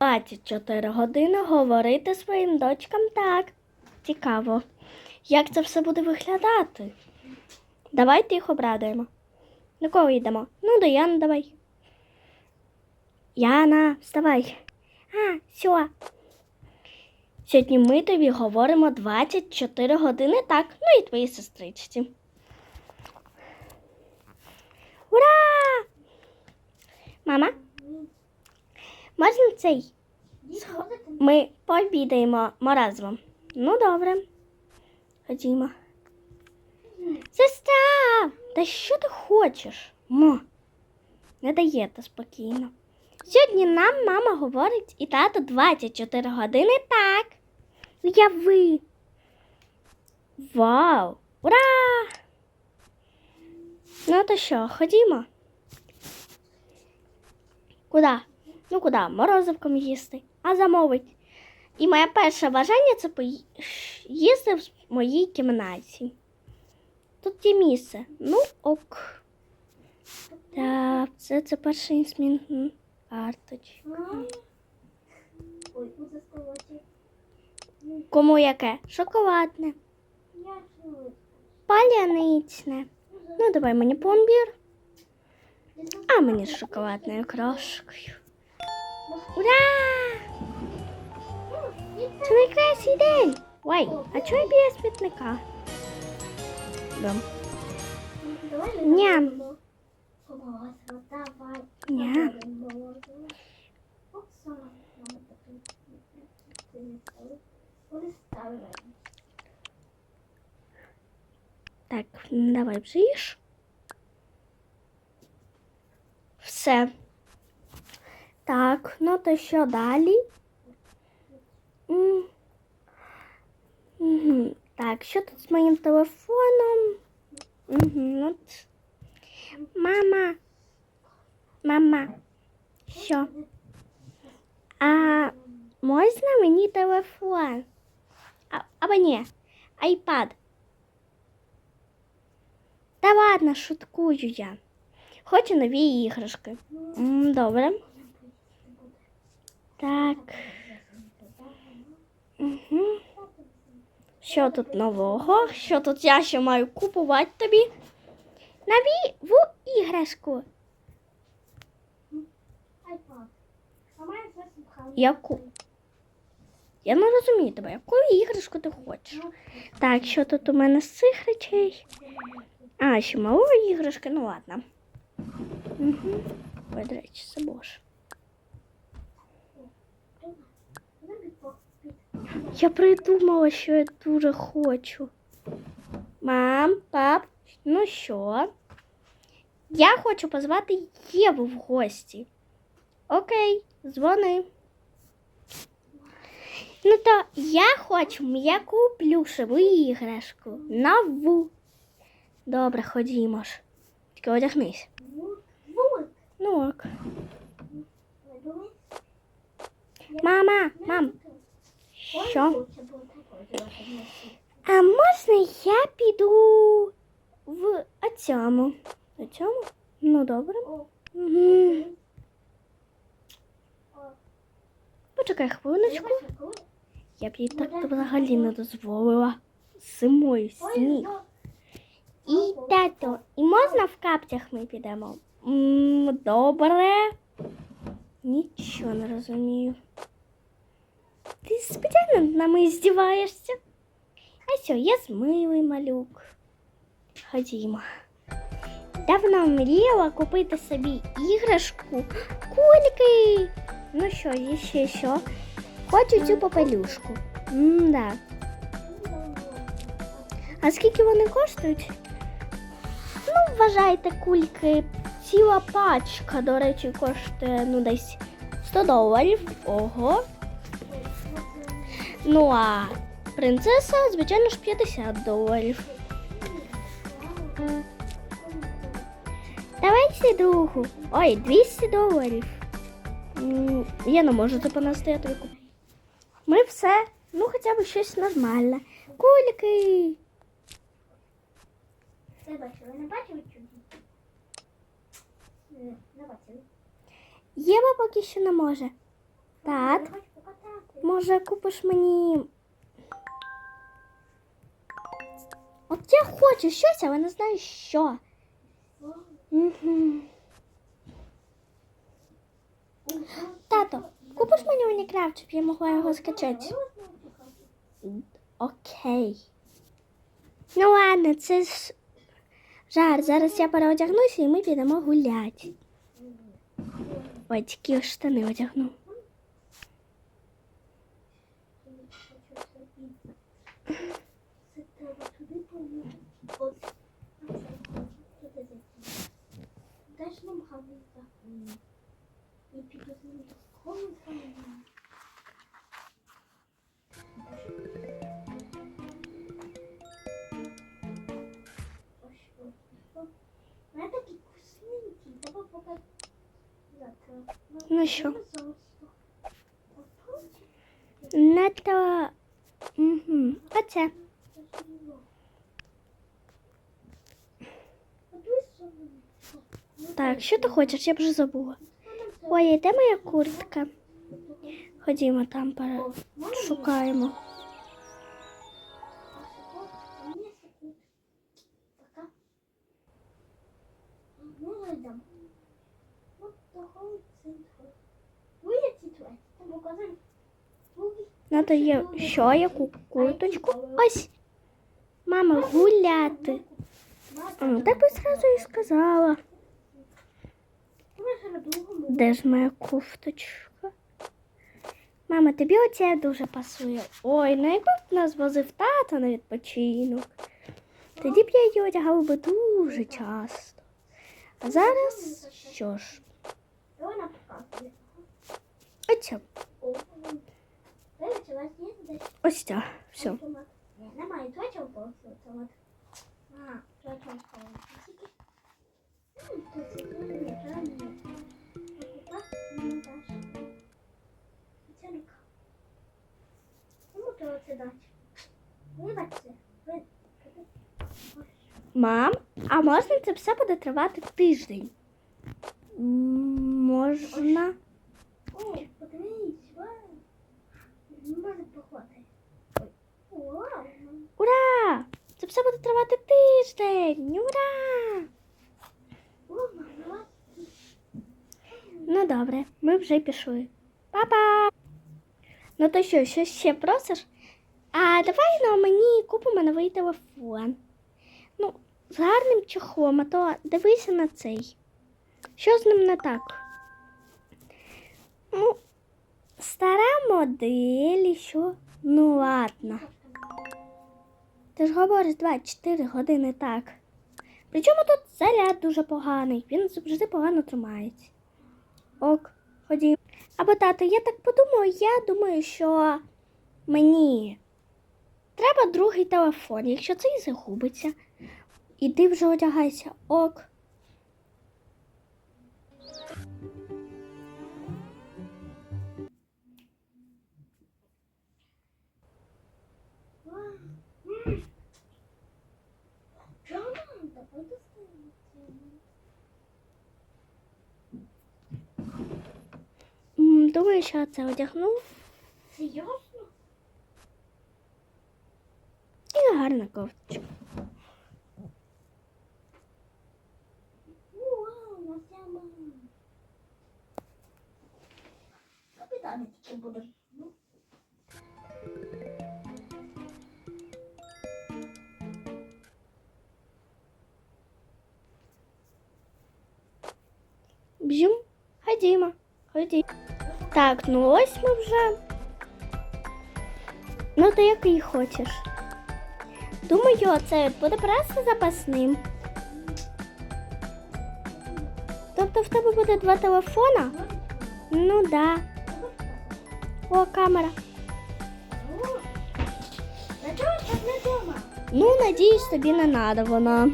24 години говорити своїм дочкам так. Цікаво. Як це все буде виглядати? Давайте їх обрадуємо. До кого йдемо? Ну, до Яни давай. Яна, вставай. А, все. Сьогодні ми тобі говоримо 24 години так, ну і твоїй сестричці. Ура! Мама, можна цей? Ми пообідаємо разом. Ну, добре. Ходімо. Сестра! Та що ти хочеш? Мо, не даєте спокійно. Сьогодні нам мама говорить і тато 24 години так. Уяви. Вау! Ура! Ну то що, ходімо? Куда? Ну куди? Морозивком їсти, а замовить. І моє перше бажання це поїсти в моїй кімнаті. Тут є місце. Ну ок. Так, це, це перший змін карточка. Кому яке? Шоколадне, паляничне. Ну, давай мені пломбір, а мені з шоколадною крошкою. Ура! Це найкращий день! Ой, а чого я біля смітника? Дам. Давай Ням. Ням. Так, давай вже їж. Все. Так, ну то що далі? М. Мгм. Так, що тут з моїм телефоном? Угу, от. Мама. Мама. Що? А можна мені телефон? А, або ні, айпад. Та ладно, шуткую я. Хочу нові іграшки. М, Добре. Так. Угу. Що тут нового? Що тут я ще маю купувати тобі? Іграшку. Має все слухали. Яку? Я не розумію тебе, яку іграшку ти хочеш? Так, що тут у мене з цих речей? А, ще малої іграшки, ну ладно. Угу. Ой, до речі, ж. Я придумала, що я дуже хочу. Мам, пап, ну що? Я хочу позвати Єву в гості. Окей, дзвони. Ну то я хочу м'яку плюшеву іграшку. Нову. Добре, ходімо ж. Тільки одягнись. Ну ок. Мама, мам, що? А можна я піду в оцьому? Оцьому? Ну добре. Угу. Почекай хвилиночку. Я б їй так взагалі не дозволила. Зимою сніг. ну, І тато, і можна в каптях ми підемо? М, добре. Нічого не розумію. Ти спеціально над нами здіваєшся. А що, я змилий малюк. Ходімо. Давно мріяла купити собі іграшку. Кульки. Ну що, ще що? Хочу цю попелюшку. М-да. А скільки вони коштують? Ну, вважайте, кульки. Ціла пачка, до речі, коштує ну, десь 100 доларів. Ого. Ну а принцеса, звичайно ж, 50 доларів. Давайте другу. Ой, 200 доларів. Я не можу це понести, я. Ми все, ну хоча б щось нормальне. Кульки. Це бачили, не бачили чудо? Не, не бачили. Єва поки що не може. Покатати. Може купиш мені. От я хочу щось, але не знаю що. Тато, купиш мені Майнкрафт, щоб я могла його скачати? Окей. Ну ладно, це ж жарт. Зараз я переодягнуся і ми підемо гуляти. Ой, тільки штани одягну. Це треба туди поїхати. Ось. Туди. Ось, ось, ось. У мене такі вкусненькі. Треба показати. Ну що? Пожалуйста. Отут. Не то. Угу. Оце. Так, що ти хочеш? Я вже забула. Ой, де моя куртка? Ходімо там шукаємо. Надо є що, яку курточку? Ось. Мама, гуляти. Так би зразу і сказала. Де ж моя кофточка? Мама, тобі оця дуже пасує. Ой, ну якби б нас возив тато на відпочинок. Тоді б я її одягала би дуже часто. А зараз що ж? Оця. Ось ця. Все. Ні, немає точок бо це. А, точок тільки. М, тут це дуже неправильно. Отак мені даш. Це. Кому треба це дати? Вибачте. Ви. Мам, а можна це все буде тривати тиждень? М, Можна. О, подивись, вау. Не може походити. Ой. Вау. Ура! Це все буде тривати тиждень. Ура! Ну добре, ми вже пішли. Па-па! Ну то що, що ще просиш? А давай ну, мені купимо новий телефон. Ну, з гарним чехлом, а то дивися на цей. Що з ним не так? Ну, стара модель, що? Ну ладно. Ти ж говориш 24 години так. Причому тут заряд дуже поганий, він завжди погано тримається. Ок, ходім. Або тато, я так подумаю, я думаю, що мені треба другий телефон, якщо цей загубиться. Іди вже одягайся. Ок. Думаю, що це одягнув. Серйозно? І гарна кофточка. Вау, у нас є мама. Капітан тільки буде. Ну, Бжім, ходімо, ходімо. Так, ну ось ми вже. Ну, ти який хочеш. Думаю, це буде просто запасним. Тобто в тебе буде два телефона? Ну да. О, камера. О, На чого це не вдома? Ну, надіюсь, тобі не надо вона.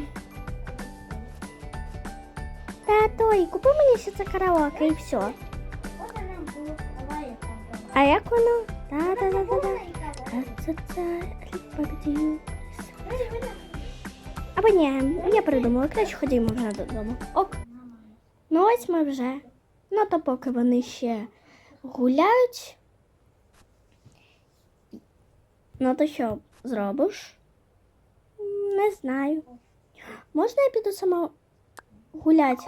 Тато, і купи мені ще це караоке і все. А як воно? Вона. Або ні, я придумала. Краще ходімо вже додому. Ок. Ну ось ми вже. Ну то поки вони ще гуляють. Ну, то що зробиш? Не знаю. Можна я піду сама гулять?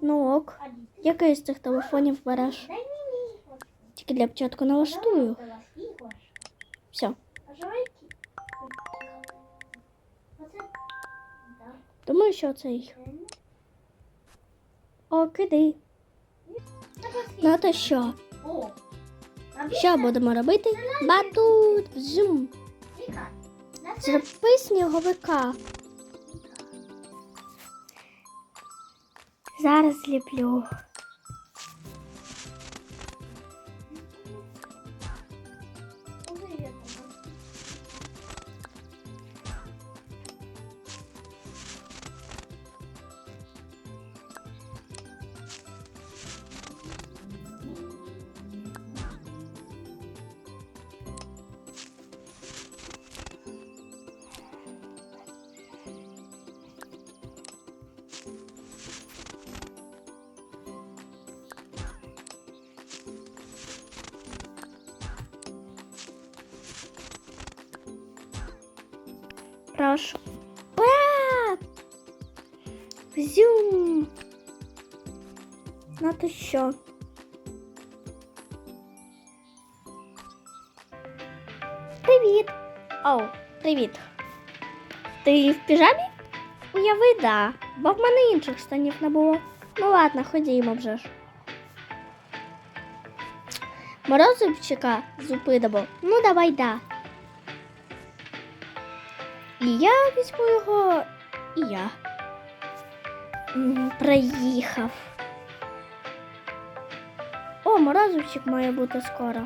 Ну ок. Який з цих телефонів береш? Тільки для початку налаштую. Все. Думаю, що цей. Ок, іди. Ну то що? Що будемо робити? Батут! Зум! Віка, на Зроби сніговика. Зараз зліплю. Прошу. Ура! Зюм! Ну то що? Привіт! Оу, привіт. Ти в піжамі? Уяви, да. Бо в мене інших штанів не було. Ну ладно, ходімо вже ж. Морозивчика зупинимо. Ну давай да. І я візьму його, і я. Приїхав. О, морозивчик має бути скоро.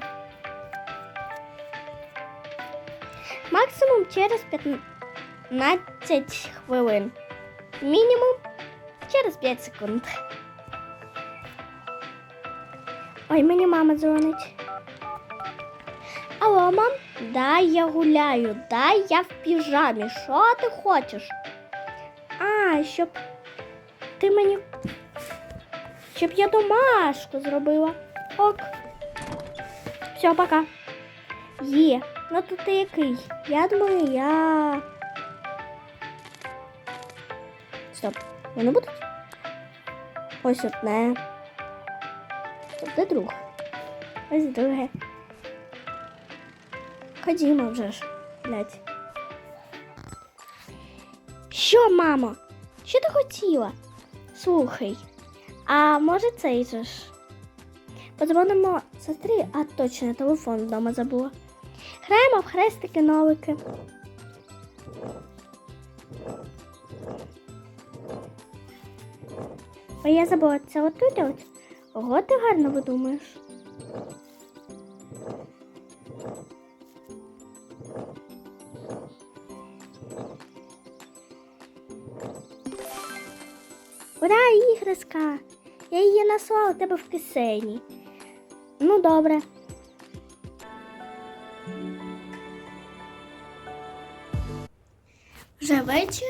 Максимум через 15 хвилин. Мінімум через 5 секунд. Ой, мені мама дзвонить. Алло, мам? Да, я гуляю, да, я в піжамі. Що ти хочеш? А, щоб ти мені. Щоб я домашку зробила. Ок. Все, пока. Є. Ну то ти який? Я думаю, я. Стоп. Вони будуть? Ось одне. Де друг? Ось друге. Ходімо вже ж, блядь. Що, мамо? Що ти хотіла? Слухай, а може цей же ж? Подзвонимо сестрі, а точно телефон вдома забула. Граємо в хрестики-нолики. Ой, я забула, це отут от. Ого, ти гарно видумаєш. Іграшка! Я її насла у тебе в кисені. Ну, добре. Вже вечір,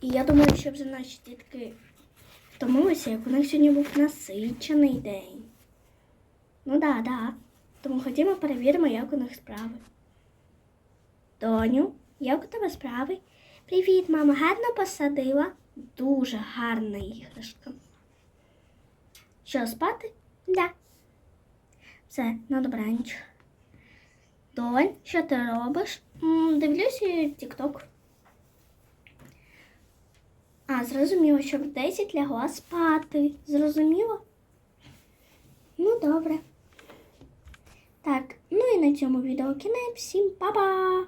і я думаю, що вже наші дітки втомилися, як у них сьогодні був насичений день. Ну да, да. Тому ходімо перевіримо, як у них справи. Доню, як у тебе справи? Привіт, мама, гарно посадила. Дуже гарна іграшка. Що, спати? Да. Все, на добраніч. Донь, що ти робиш? Дивлюся тік-ток. А, зрозуміло, що в 10 лягла спати. Зрозуміло? Ну, добре. Так, ну і на цьому відео кінець. Всім па-па!